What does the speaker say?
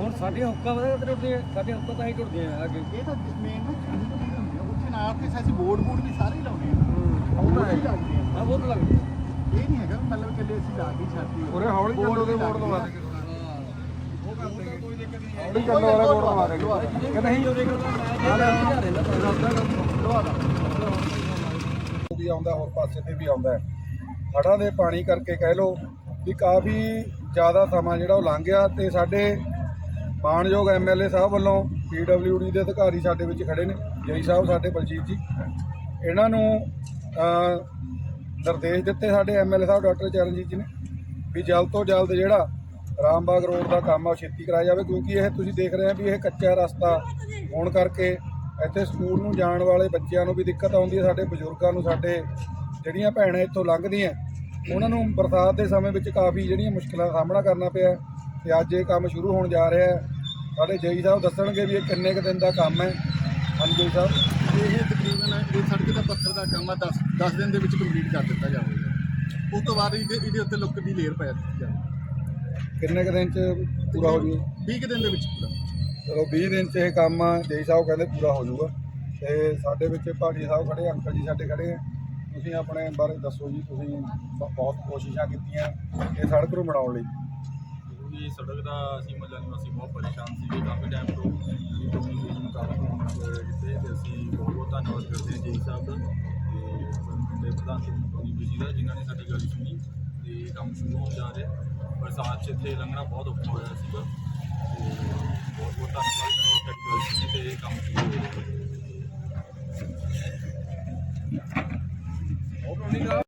ਹੁਣ ਸਾਡੇ ਹੁੱਕਾ ਵਧਾ ਟੁੱਟਦੇ ਆ? ਸਾਡੇ ਹੁੱਕਾ ਤਾਂ ਹੀ ਟੁੱਟਦੇ ਆ ਅੱਗੇ। ਇਹ ਤਾਂ ਮੇਨ ਨਾ ਹੁੰਦੀ ਆ। ਉੱਥੇ ਨਾਲ ਤੇ ਅਸੀਂ ਬੋਰਡ ਬੋਰਡ ਵੀ ਸਾਰੇ ਲਾਉਂਦੇ ਆ। ਉਹ ਤਾਂ ਹੈ। ਆ। ਬਹੁਤ ਲੱਗਦੇ ਆ। ਇਹ ਨਹੀਂ ਹੈਗਾ ਮਤਲਬ ਕਿ ਅਸੀਂ ਲਾ ਕੇ ਛਾਤੀ ਉਰੇ ਹੌਲੀ ਚੱਲੋ ਦੇ ਬੋਰਡ ਲਵਾ ਦੇ। ਉਹ ਕਰਦੇ ਕੋਈ ਦਿੱਕਤ ਨਹੀਂ ਹੌਲੀ ਚੱਲੋ ਵਾਲਾ ਬੋਰਡ ਲਵਾ ਦੇ। ਕਹਿੰਦਾ ਨਹੀਂ ਉਹਦੇ ਕੋਲ ਮੈਂ ਜਿਹੜਾ ਰਹਿੰਦਾ ਵੀ ਆਉਂਦਾ, ਹੋਰ ਪਾਸੇ ਤੇ ਵੀ ਆਉਂਦਾ ਹੜ੍ਹਾਂ ਦੇ ਪਾਣੀ ਕਰਕੇ ਕਹਿ ਲੋ ਵੀ ਕਾਫੀ ਜ਼ਿਆਦਾ ਸਮਾਂ ਜਿਹੜਾ ਉਹ ਲੰਘ ਗਿਆ ਤੇ ਸਾਡੇ ਮਾਣਯੋਗ ਐਮਐਲਏ ਸਾਹਿਬ ਵੱਲੋਂ ਪੀਡਬਲਿਊਡੀ ਦੇ ਅਧਿਕਾਰੀ ਸਾਡੇ ਵਿੱਚ ਖੜੇ ਨੇ, ਜਈ ਸਾਹਿਬ, ਸਾਡੇ ਬਲਜੀਤ ਜੀ। ਇਹਨਾਂ ਨੂੰ ਨਿਰਦੇਸ਼ ਦਿੱਤੇ ਸਾਡੇ ਐਮਐਲਏ ਸਾਹਿਬ, ਡਾਕਟਰ ਚਰਨਜੀਤ ਜੀ ਨੇ ਵੀ ਜਲਦ ਤੋਂ ਜਲਦ ਜਿਹੜਾ ਰਾਮਬਾਗ ਰੋਡ ਦਾ ਕੰਮ ਆ ਉਹ ਛੇਤੀ ਕਰਾਇਆ ਜਾਵੇ, ਕਿਉਂਕਿ ਇਹ ਤੁਸੀਂ ਦੇਖ ਰਹੇ ਆ ਵੀ ਇਹ ਕੱਚਾ ਰਸਤਾ ਹੋਣ ਕਰਕੇ ਇੱਥੇ ਸਕੂਲ ਨੂੰ ਜਾਣ ਵਾਲੇ ਬੱਚਿਆਂ ਨੂੰ ਵੀ ਦਿੱਕਤ ਆਉਂਦੀ ਹੈ ਸਾਡੇ ਬਜ਼ੁਰਗਾਂ ਨੂੰ ਸਾਡੇ ਜਿਹੜੀਆਂ ਭੈਣਾਂ ਇੱਥੋਂ ਲੰਘਦੀਆਂ ਉਹਨਾਂ ਨੂੰ ਬਰਸਾਤ ਦੇ ਸਮੇਂ ਵਿੱਚ ਕਾਫੀ ਜਿਹੜੀਆਂ ਮੁਸ਼ਕਲਾਂ ਦਾ ਸਾਹਮਣਾ ਕਰਨਾ ਪਿਆ ਤੇ ਅੱਜ ਇਹ ਕੰਮ ਸ਼ੁਰੂ ਹੋਣ ਜਾ ਰਿਹਾ ਹੈ। ਸਾਡੇ ਜਈ ਸਾਹਿਬ ਦੱਸਣਗੇ ਵੀ ਇਹ ਕਿੰਨੇ ਕੁ ਦਿਨ ਦਾ ਕੰਮ ਹੈ। ਹਾਂਜੀ ਸਾਹਿਬ। ਇਹ ਤਕਰੀਬਨ ਇਹ ਸੜਕ ਦਾ ਪੱਥਰ ਦਾ ਕੰਮ ਆ 10 10 ਦਿਨ ਦੇ ਵਿੱਚ ਕੰਪਲੀਟ ਕਰ ਦਿੱਤਾ ਜਾਵੇਗਾ ਉਸ ਤੋਂ ਬਾਅਦ ਇਹਦੇ ਇਹਦੇ ਉੱਤੇ ਲੁੱਕ ਦੀ ਲੇਅਰ ਪੈ ਦਿੱਤੀ ਕਿੰਨੇ ਕੁ ਦਿਨ ਚ ਪੂਰਾ ਹੋ ਜੂ 20 ਕੁ ਦਿਨ ਦੇ ਵਿੱਚ ਪੂਰਾ। ਚਲੋ 20 ਦਿਨ ਚ ਇਹ ਕੰਮ ਜਈ ਸਾਹਿਬ ਕਹਿੰਦੇ ਪੂਰਾ ਹੋ ਜਾਊਗਾ। ਤੇ ਸਾਡੇ ਵਿੱਚ ਭਾਟੀ ਸਾਹਿਬ ਖੜੇ ਅੰਕਲ ਜੀ ਸਾਡੇ ਖੜੇ ਆ। ਤੁਸੀਂ ਆਪਣੇ ਬਾਰੇ ਦੱਸੋ ਜੀ, ਤੁਸੀਂ ਬ- ਬਹੁਤ ਕੋਸ਼ਿਸ਼ਾਂ ਕੀਤੀਆਂ ਇਹ ਸੜਕ ਨੂੰ ਬਣਾਉਣ ਲਈ। ਇਹ ਸੜਕ ਦਾ ਅਸੀਂ ਮਤਲਬ ਅਸੀਂ ਬਹੁਤ ਪਰੇਸ਼ਾਨ ਸੀਗੇ, ਕਾਫੀ ਟਾਈਮ ਤੋਂ। ਇਹ ਕਮਿਊਨੀਕੇਸ਼ਨ ਕਾਫੀ ਕੀਤੇ ਤੇ ਅਸੀਂ ਬਹੁਤ ਬਹੁਤ ਧੰਨਵਾਦ ਕਰਦੇ ਹਾਂ ਜੀ ਸਾਹਿਬ ਦਾ। ਤੇ ਦੇ ਪ੍ਰਧਾਨ ਜੀ ਟੋਨੀ ਜੀ ਦਾ, ਜਿਨ੍ਹਾਂ ਨੇ ਸਾਡੀ ਗੱਲ ਸੁਣੀ ਤੇ ਇਹ ਕੰਮ ਸ਼ੁਰੂ ਹੋ ਜਾ ਰਿਹਾ। ਬਰਸਾਤ 'ਚ ਇੱਥੇ ਲੰਘਣਾ ਬਹੁਤ ਔਖਾ ਹੋਇਆ ਸੀਗਾ। ਤੇ ਬਹੁਤ ਬਹੁਤ